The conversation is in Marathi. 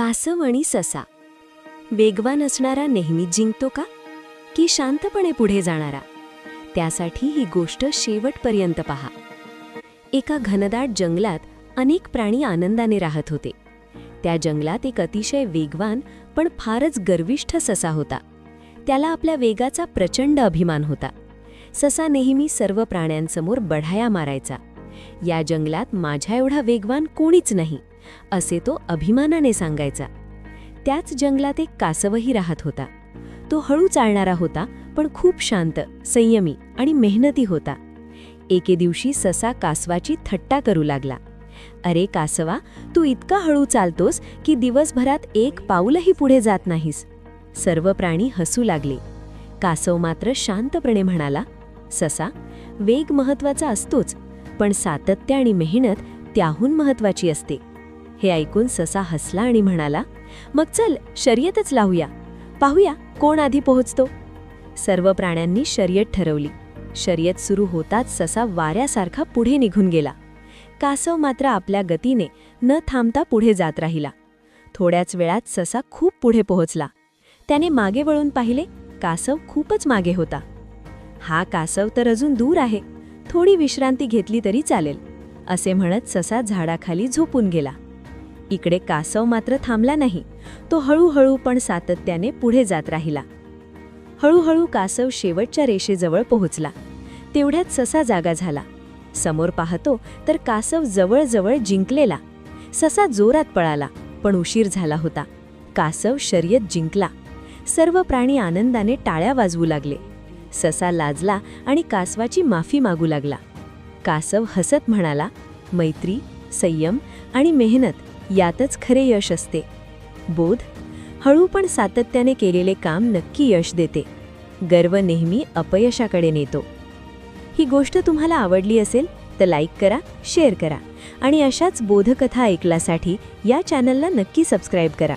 कासव आणि ससा. वेगवान असणारा नेहमीच जिंकतो का? की शांतपणे पुढे जाणारा? त्यासाठी ही गोष्ट शेवटपर्यंत पहा. एका घनदाट जंगलात अनेक प्राणी आनंदाने राहत होते. त्या जंगलात एक अतिशय वेगवान पण फारच गर्विष्ठ ससा होता. त्याला आपल्या वेगाचा प्रचंड अभिमान होता. ससा नेहमी सर्व प्राण्यांसमोर बढाया मारायचा. या जंगलात माझ्या एवढा वेगवान कोणीच नाही. असे तो अभिमानाने सांगायचा. त्याच जंगलात एक कासवही राहत होता. तो हळू चालणारा होता पण खूप शांत संयमी आणि मेहनती होता. एके दिवशी ससा कासवाची थट्टा करू लागला. अरे कासवा तू इतका हळू चालतोस की दिवसभरात एक पाऊलही पुढे जात नाहीस. सर्व प्राणी हसू लागले. कासव मात्र शांतपणे म्हणाला ससा वेग महत्त्वाचा असतोच पण सातत्य आणि मेहनत त्याहून महत्वाची असते. हे ऐकून ससा हसला आणि म्हणाला मग चल शर्यतच लावूया. पाहूया कोण आधी पोहोचतो. सर्व प्राण्यांनी शर्यत ठरवली. शर्यत सुरू होताच ससा वाऱ्यासारखा पुढे निघून गेला. कासव मात्र आपल्या गतीने न थांबता पुढे जात राहिला. थोड्याच वेळात ससा खूप पुढे पोहोचला. त्याने मागे वळून पाहिले कासव खूपच मागे होता. हा कासव तर अजून दूर आहे. थोडी विश्रांती घेतली तरी चालेल असे म्हणत ससा झाडाखाली झोपून गेला. इकडे कासव मात्र थांबला नाही. तो हळूहळू पण सातत्याने पुढे जात राहिला. हळूहळू कासव शेवटच्या रेषेजवळ पोहोचला. तेवढ्यात ससा जागा झाला. समोर पाहतो तर कासव जवळजवळ जिंकलेला. ससा जोरात पळाला पण उशीर झाला होता. कासव शर्यत जिंकला. सर्व प्राणी आनंदाने टाळ्या वाजवू लागले. ससा लाजला आणि कासवाची माफी मागू लागला. कासव हसत म्हणाला मैत्री संयम आणि मेहनत यातच खरे यश असते. बोध हळू पण सातत्याने केलेले काम नक्की यश देते. गर्व नेहमी अपयशाकडे नेतो. ही गोष्ट तुम्हाला आवडली असेल तर लाईक करा शेअर करा आणि अशाच बोधकथा ऐकल्यासाठी या चॅनलला नक्की सबस्क्राईब करा.